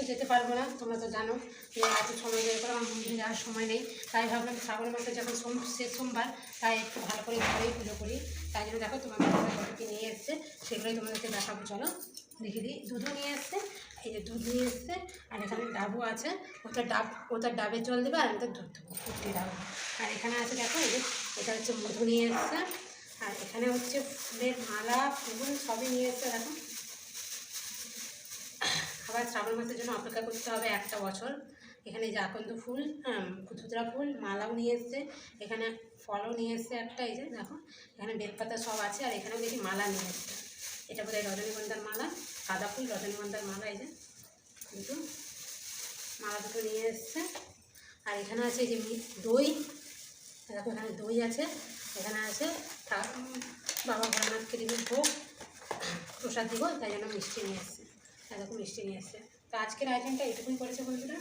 তো যেতে পারব না, তোমরা তো জানো যে এত সময় বের করে, আমার যাওয়ার সময় নেই। তাই ভাবলাম শ্রাবণ মাসে যখন সোম শেষ সোমবার, তাই একটু ভালো করে ঘরেই পুজো করি। তাই জন্য দেখো তোমাদের কত কী নিয়ে এসছে, সেগুলোই তোমাদেরকে দেখাবো। চলো, দেখে দিই। দুধও নিয়ে এসছে, এই যে দুধ নিয়ে এসছে, আর এখানে ডাবও আছে। ওটা ডাব, ওটা ডাবে জল দেবে আর আমাদের দুধ দেবো ফুটে ডাব আর এখানে আছে দেখো, এই যে এটা হচ্ছে মধু নিয়ে এসছে। আর এখানে হচ্ছে ফুলের মালা, ফুল সবই নিয়ে এসছে, দেখো। আবার শ্রাবণ মাসের জন্য অপেক্ষা করতে হবে একটা বছর। এখানে যে আকন্দ ফুল হ্যাঁ ধুতরা ফুল, মালাও নিয়ে এসছে। এখানে ফলও নিয়ে এসছে একটা, এই যে দেখো, এখানে বেলপাতা সব আছে, আর এখানেও দেখি মালা নিয়ে এসছে। এটা বোধহয় রজনীগন্ধার মালা সাদা ফুল, রজনীগন্ধার মালা, এই যে কিন্তু মালা দুটো নিয়ে এসছে। আর এখানে আছে যে দই, দেখো এখানে দই আছে, এখানে আছে বাবা ভোলানাথকে দিবে ভোগ, প্রসাদ দিব, তাই জন্য মিষ্টি নিয়ে এসছে। এরকম মিষ্টি নিয়ে এসছে। তো আজকের আয়োজনটা এটুকুই করেছে বন্ধুরা।